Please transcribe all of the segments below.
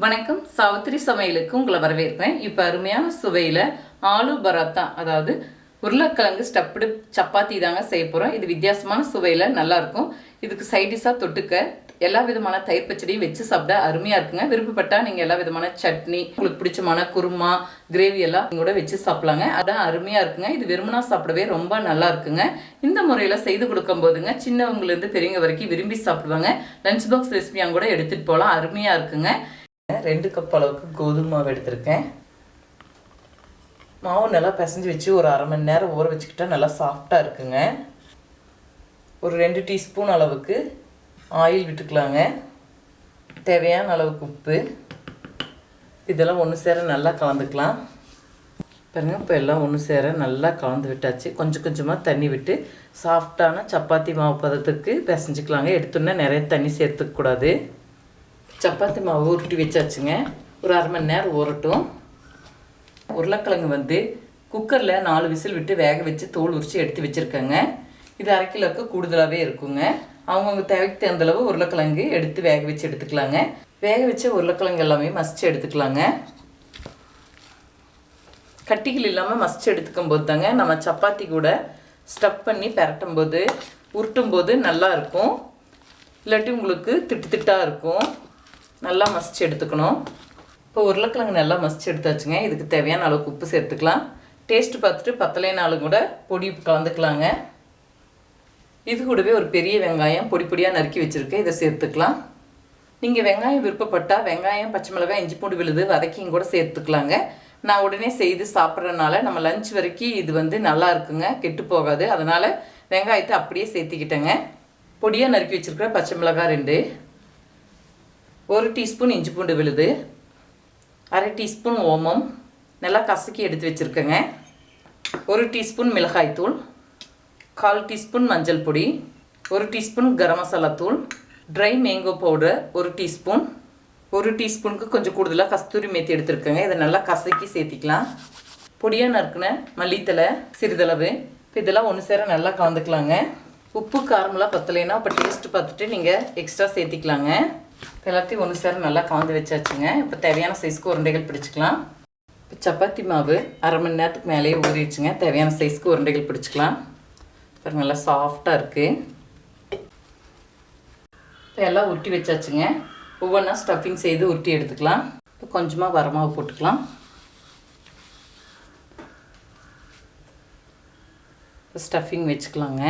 வணக்கம். சாவித்திரி சமையலுக்கு உங்களை வரவேற்கிறேன். இப்போ அருமையான சுவையில் ஆலு பராத்தா அதாவது உருளைக்கிழங்கு ஸ்டப்டு சப்பாத்தி தாங்க செய்ய போகிறோம் இது வித்தியாசமான சுவையில் நல்லாயிருக்கும் இதுக்கு சைடிஷாக தொட்டுக்க எல்லா விதமான தயிர் பச்சடியும் வச்சு சாப்பிட அருமையாக இருக்குங்க. விருப்பப்பட்டால் நீங்கள் எல்லா விதமான சட்னி உங்களுக்கு பிடிச்சமான குருமா கிரேவி எல்லாம் நீங்கள் கூட வச்சு சாப்பிடலாங்க. அதான் அருமையாக இருக்குங்க. இது வெறுமனா சாப்பிடவே ரொம்ப நல்லா இருக்குங்க. இந்த முறையில் செய்து கொடுக்கும் போதுங்க சின்னவங்கலேருந்து பெரியவங்க வரைக்கும் விரும்பி சாப்பிடுவாங்க. லஞ்ச் பாக்ஸ் ரெசிபியாக கூட எடுத்துகிட்டு போகலாம் அருமையாக இருக்குங்க. ரெண்டு கப் அளவுக்கு கோதுமை மாவு எடுத்திருக்கேன். மாவு நல்லா பிசைஞ்சு வச்சு ஒரு அரை மணி நேரம் ஊற வச்சுக்கிட்டா நல்லா சாஃப்டாக இருக்குங்க. ஒரு ரெண்டு டீஸ்பூன் அளவுக்கு ஆயில் விட்டுக்கலாங்க. தேவையான அளவுக்கு உப்பு. இதெல்லாம் ஒன்று சேர நல்லா கலந்துக்கலாம். பாருங்க இப்போ எல்லாம் ஒன்று சேர நல்லா கலந்து விட்டாச்சு. கொஞ்சம் கொஞ்சமாக தண்ணி விட்டு சாஃப்டான சப்பாத்தி மாவு பதத்துக்கு பிசைஞ்சிக்கலாங்க. எடுத்தோன்னே நிறைய தண்ணி சேர்த்துக்கக்கூடாது சப்பாத்தி மாவு உருட்டி வச்சாச்சுங்க. ஒரு அரை மணி நேரம் ஊறட்டும். உருளைக்கிழங்கு வந்து குக்கரில் நாலு விசில் விட்டு வேக வச்சு தோல் உரித்து எடுத்து வச்சுருக்கேங்க. இது அரை கூடுதலாகவே இருக்குங்க. அவங்கவுங்க தேவைக்கு தகுந்த அளவு உருளைக்கிழங்கு எடுத்து வேக வச்சு எடுத்துக்கலாங்க. வேக வச்ச உருளைக்கிழங்கு எல்லாமே மசித்து எடுத்துக்கலாங்க. கட்டிகள் இல்லாமல் மசித்து எடுத்துக்கும் போது தாங்க நம்ம சப்பாத்தி கூட ஸ்டப் பண்ணி பரட்டும் போது உருட்டும் போது நல்லா இருக்கும். இல்லாட்டி உங்களுக்கு திட்டு திட்டாக இருக்கும். நல்லா மசிச்சு எடுத்துக்கணும். இப்போ உருளைக்கிழங்கு நல்லா மசிச்சு எடுத்தாச்சுங்க. இதுக்கு தேவையான அளவுக்கு உப்பு சேர்த்துக்கலாம். டேஸ்ட் பார்த்துட்டு பத்தலைனாலும் கூட பொடி கலந்துக்கலாங்க. இது கூடவே ஒரு பெரிய வெங்காயம் பொடி பொடியாக நறுக்கி வச்சுருக்கேன் இதை சேர்த்துக்கலாம். நீங்கள் வெங்காயம் விருப்பப்பட்டால் வெங்காயம் பச்சை மிளகாய் இஞ்சி பூண்டு விழுது வதக்கியும் கூட சேர்த்துக்கலாங்க. நான் உடனே செய்து சாப்பிட்றதுனால நம்ம லஞ்ச் வரைக்கும் இது வந்து நல்லா இருக்குங்க. கெட்டு போகாது. அதனால் வெங்காயத்தை அப்படியே சேர்த்திக்கிட்டேங்க. பொடியாக நறுக்கி வச்சுருக்கிற பச்சை மிளகாய் ரெண்டு. ஒரு டீஸ்பூன் இஞ்சி பூண்டு விழுது அரை டீஸ்பூன் ஓமம் நல்லா கசக்கி எடுத்து வச்சுருக்கேங்க. ஒரு டீஸ்பூன் மிளகாய்த்தூள் கால் டீஸ்பூன் மஞ்சள் பொடி ஒரு டீஸ்பூன் கரம் மசாலா தூள் ட்ரை மேங்கோ பவுடர் ஒரு டீஸ்பூன் ஒரு டீஸ்பூனுக்கு கொஞ்சம் கூடுதலாக கஸ்தூரி மேத்தி எடுத்துருக்கேங்க. இதை நல்லா கசக்கி சேர்த்திக்கலாம். பொடியாக நறுக்குன மல்லித்தலை சிறிதளவு. இப்போ இதெல்லாம் ஒன்று சேர நல்லா கலந்துக்கலாங்க. உப்பு காரமெல்லாம் பத்தலைன்னா இப்போ டேஸ்ட்டு பார்த்துட்டு நீங்கள் எக்ஸ்ட்ரா சேர்த்திக்கலாங்க. எல்லாத்தையும் ஒன்று சேர நல்லா கலந்து வச்சாச்சுங்க. இப்போ தேவையான சைஸ்க்கு உருண்டைகள் பிடிச்சிக்கலாம். இப்போ சப்பாத்தி மாவு அரை மணி நேரத்துக்கு மேலேயே ஊறிடுச்சுங்க. தேவையான சைஸ்க்கு உருண்டைகள் பிடிச்சிக்கலாம். இப்போ நல்லா சாஃப்டாக இருக்குது இப்போ எல்லாம் உருட்டி வச்சாச்சுங்க. ஒவ்வொன்றா ஸ்டஃபிங் செய்து உருட்டி எடுத்துக்கலாம். இப்போ கொஞ்சமாக வரமாவு போட்டுக்கலாம். ஸ்டஃபிங் வச்சுக்கலாங்க.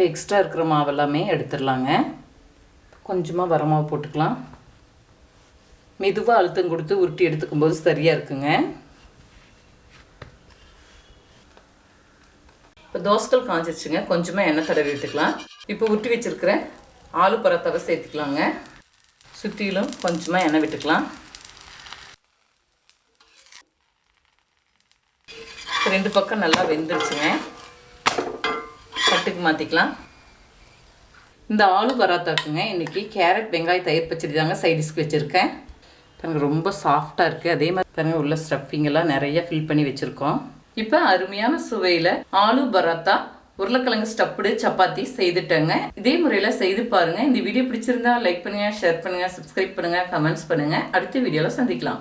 இப்போ எக்ஸ்ட்ரா இருக்கிற மாவு எல்லாமே எடுத்துடலாங்க. கொஞ்சமாக வரமாவு போட்டுக்கலாம். மெதுவாக அழுத்தம் கொடுத்து உருட்டி எடுத்துக்கும்போது சரியாக இருக்குங்க. இப்போ தோசைகள் காஞ்சிருச்சுங்க. கொஞ்சமாக எண்ணெய் தடவி விட்டுக்கலாம் இப்போ உருட்டி வச்சுருக்கிற ஆலு பரத்தவை சேர்த்துக்கலாங்க. சுற்றிலும் கொஞ்சமாக எண்ணெய் விட்டுக்கலாம். ரெண்டு பக்கம் நல்லா வெந்துருச்சுங்க. தட்டுக்கு மாற்றிக்கலாம் இந்த ஆலு பராத்தாக்குங்க இன்றைக்கி கேரட் வெங்காய தயிர் பச்சடி தாங்க சைடிஷ்க்கு வச்சுருக்கேன். பாருங்கள் ரொம்ப சாஃப்டாக இருக்குது அதே மாதிரி பாருங்கள் உள்ள ஸ்டஃப்பிங்கெல்லாம் நிறைய ஃபில் பண்ணி வச்சுருக்கோம். இப்போ அருமையான சுவையில் ஆலு பராத்தா உருளைக்கிழங்கு ஸ்டப்புடு சப்பாத்தி செய்துட்டேங்க. இதே முறையில் செய்து பாருங்கள் இந்த வீடியோ பிடிச்சிருந்தா லைக் பண்ணுங்கள் ஷேர் பண்ணுங்கள் சப்ஸ்கிரைப் பண்ணுங்கள் கமெண்ட்ஸ் பண்ணுங்கள் அடுத்த வீடியோவில் சந்திக்கலாம்.